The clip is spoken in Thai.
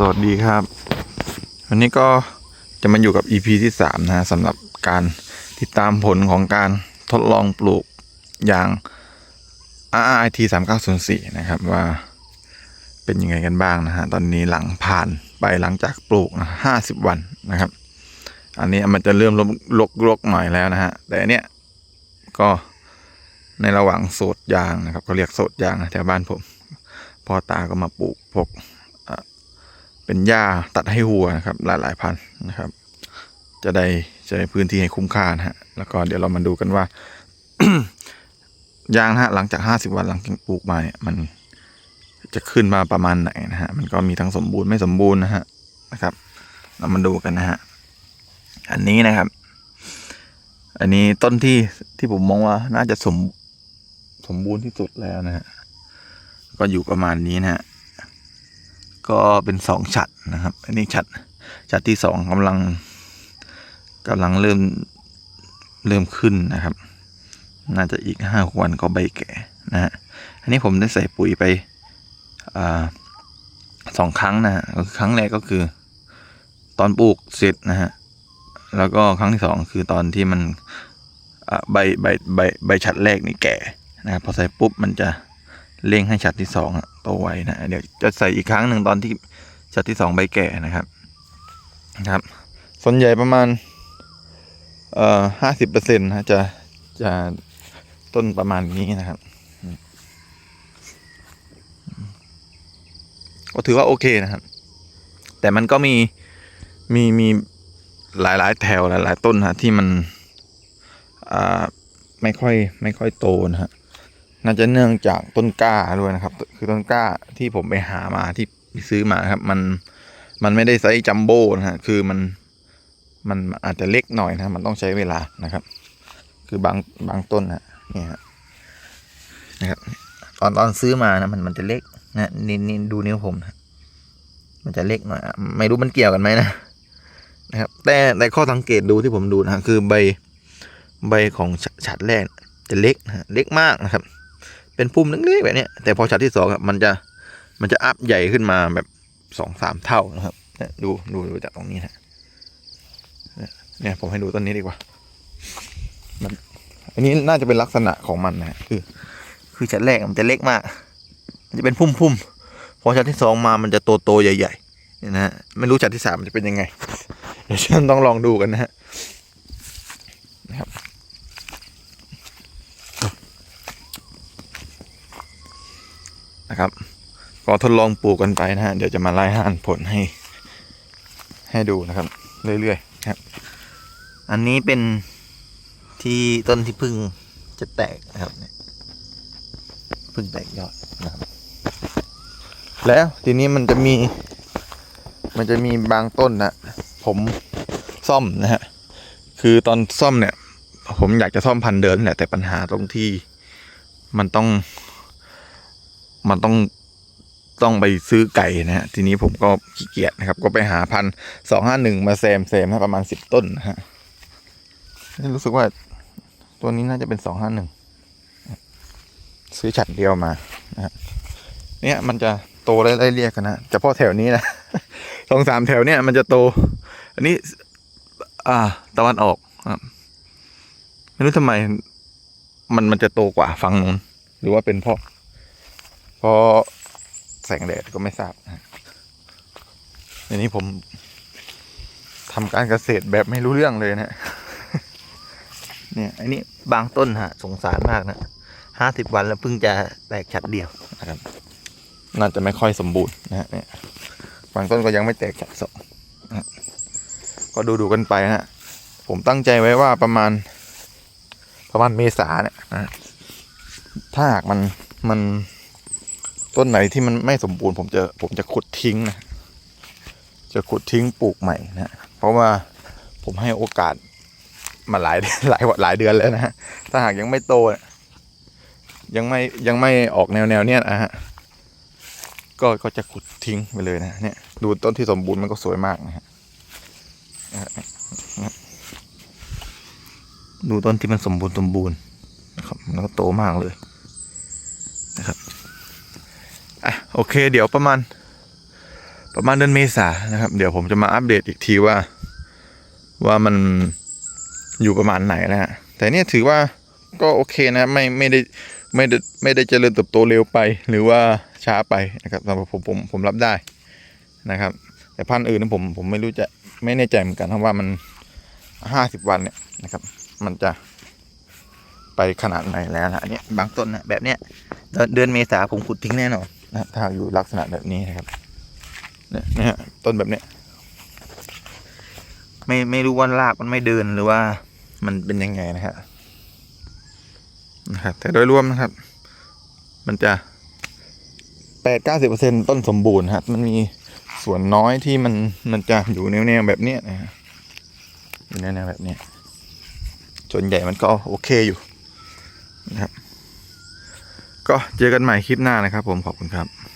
สวัสดีครับ วันนี้ก็จะมาอยู่กับ EP ที่สามนะฮะสำหรับการติดตามผลของการทดลองปลูกยาง RRIT 3904 นะครับว่าเป็นยังไงกันบ้างนะฮะ ตอนนี้หลังผ่านไปหลังจากปลูกนะ50 วันนะครับ อันนี้มันจะเริ่มลกลกลกหน่อยแล้วนะฮะ แต่อันเนี้ยก็ในระหว่างโสดยางนะครับเขาเรียกโสดยางนะแถวบ้านผมพ่อตาก็มาปลูกพวก เป็นหญ้าตัดให้วัวนะครับ หลายหลายพันธุ์นะครับ จะได้ใช้พื้นที่ให้คุ้มค่านะฮะแล้วก็เดี๋ยวเรามาดูกันว่า ยางนะฮะหลังจากห้าสิบวันหลังจากปลูกมาเนี่ยมันจะขึ้นมาประมาณไหนนะฮะมันก็มีทั้งสมบูรณ์ไม่สมบูรณ์นะฮะนะครับ เรามาดูกันนะฮะอันนี้นะครับ อันนี้ต้นที่ที่ผมมองว่าน่าจะสมสมบูรณ์ที่สุดแล้วนะฮะก็อยู่ประมาณนี้นะฮะ ก็เป็นสองฉัดนะครับ อันนี้ฉัดฉัดที่สองกำลังกำลังเริ่มเริ่มขึ้นนะครับ น่าจะอีกห้าวันก็ใบแก่นะฮะอันนี้ผมได้ใส่ปุ๋ยไปอสองครั้งนะครั้งแรกก็คือ ตอนปลูกเสร็จนะฮะแล้วก็ครั้งที่สองคือตอนที่มันใบใบใบใบฉัดแรกนี่แก่นะครับพอใส่ปุ๊บมันจะ เร่งให้ฉัดที่สองโตไวนะเดี๋ยวจะใส่อีกครั้งหนึ่งตอนที่ฉัดที่สองใบแก่นะครับนะครับ ส่วนใหญ่ประมาณเอ่อห้าสิบเปอร์เซ็นต์นะจะจะต้นประมาณนี้นะครับ ก็ถือว่าโอเคนะครับ แต่มันก็มีมีมีหลายหลายแถวหลายหลายต้นนะที่มัน อ่า ไม่ค่อยไม่ค่อยโตนะฮะ น่าจะเนื่องจากต้นกล้าด้วยนะครับ คือต้นกล้าที่ผมไปหามาที่ซื้อมาครับ มันมันไม่ได้ไซส์จัมโบ้นะฮะคือมันมันอาจจะเล็กหน่อยนะมันต้องใช้เวลานะครับ คือบางบางต้นนะนี่ฮะนะครับตอนตอนซื้อมานะมันมันจะเล็กนะนี่นี่ดูนิ้วผมนะมันจะเล็กหน่อยไม่รู้มันเกี่ยวกันไหมนะนะครับ แต่แต่ข้อสังเกตดูที่ผมดูนะคือใบใบของฉัดแรกจะเล็กนะเล็กมากนะครับ เป็นพุ่มเล็กๆแบบนี้แต่พอฉัดที่สองครับมันจะมันจะอัพใหญ่ขึ้นมาแบบสองสามเท่านะครับเนี่ยดูดูดูจากตรงนี้นะเนี่ยผมให้ดูต้นนี้ดีกว่ามันอันนี้น่าจะเป็นลักษณะของมันนะคือ คือฉัดแรกมันจะเล็กมาก มันจะเป็นพุ่มๆพอฉัดที่สองมามันจะโตโตๆใหญ่ๆเนี่ยนะฮะไม่รู้ฉัดที่สามมันจะเป็นยังไง เดี๋ยวฉันต้องลองดูกันนะฮะนะครับ นะครับ ก็ทดลองปลูกกันไปนะฮะเดี๋ยวจะมาไล่ห่านผลให้ ให้ดูนะครับ เรื่อยๆครับ อันนี้เป็นที่ต้นที่พึ่งจะแตกนะครับเนี่ยพึ่งแตกยอดนะครับ แล้วทีนี้มันจะมี มันจะมีบางต้นนะผมซ่อมนะฮะคือตอนซ่อมเนี่ย ผมอยากจะซ่อมพันเดิมนั่นแหละแต่ปัญหาตรงที่มันต้อง มันต้องต้องไปซื้อไก่นะฮะ ทีนี้ผมก็ขี้เกียจนะครับ ก็ไปหาพันสองห้าหนึ่งมาแซมแซมให้ประมาณสิบต้นนะฮะรู้สึกว่าตัวนี้น่าจะเป็นสองห้าหนึ่งซื้อฉัดเดียวมานะฮะเนี่ยมันจะโตไล่เรียกกันนะเฉพาะแถวนี้นะสองสามแถวเนี่ยมันจะโต อันนี้ อ่า ตะวันออกไม่รู้ทำไม มันมันจะโตกว่าฝั่งนู้นหรือว่าเป็นเพราะ เพราะแสงแดดก็ไม่ทราบนะทีนี้ผมทำการเกษตรแบบไม่รู้เรื่องเลยนะ เนี่ยอันนี้บางต้นฮะสงสารมากนะห้าสิบวันแล้วเพิ่งจะแตกชัดเดียวนะครับน่าจะไม่ค่อยสมบูรณ์นะฮะเนี่ยบางต้นก็ยังไม่แตกชัดสองนะก็ดูดูๆกันไปนะฮะผมตั้งใจไว้ว่าประมาณ ประมาณเมษาเนี่ยนะถ้าหากมันมัน ต้นไหนที่มันไม่สมบูรณ์ผมจะผมจะขุดทิ้งนะจะขุดทิ้งปลูกใหม่นะเพราะว่าผมให้โอกาสมาหลายหลายหลายเดือนแล้วนะถ้าหากยังไม่โตเนี่ยยังไม่ยังไม่ออกแนวแนวเนี้ยนะฮะก็ก็จะขุดทิ้งไปเลยนะเนี่ยดูต้นที่สมบูรณ์มันก็สวยมากนะฮะดูต้นที่มันสมบูรณ์สมบูรณ์นะครับมันก็โตมากเลยนะครับ อะ โอเค เดี๋ยวประมาณ ประมาณเดือนเมษานะครับ เดี๋ยวผมจะมาอัปเดตอีกทีว่า ว่ามันอยู่ประมาณไหนนะฮะแต่เนี่ยถือว่าก็โอเคนะไม่ไม่ได้ไม่ได้ไม่ได้เจริญเติบโตเร็วไป หรือว่าช้าไปนะครับสำหรับผมผมผมรับได้นะครับ แต่พันธุ์อื่นนะผมผมไม่รู้จะไม่แน่ใจเหมือนกันว่ามันห้าสิบวันเนี่ยนะครับ มันจะไปขนาดไหนแล้วนะเนี้ยบางต้นนะแบบเนี้ยเดือนเดือนเมษาผมขุดทิ้งแน่นอน นะถ้าอยู่ลักษณะแบบนี้นะครับเนี่ยนี่ยฮะต้นแบบเนี้ยไม่ไม่รู้ว่ารากมันไม่เดินหรือว่ามันเป็นยังไงนะฮะนะครับ แต่โดยรวมนะครับ มันจะแปดเก้าสิบเปอร์เซ็นต้นสมบูรณ์ฮะมันมีส่วนน้อยที่มันมันจะอยู่แนวๆแบบเนี้ยนะฮะอยู่แนวๆแบบเนี้ยส่วนใหญ่มันก็โอเคอยู่นะครับ ก็เจอกันใหม่คลิปหน้านะครับผมขอบคุณครับ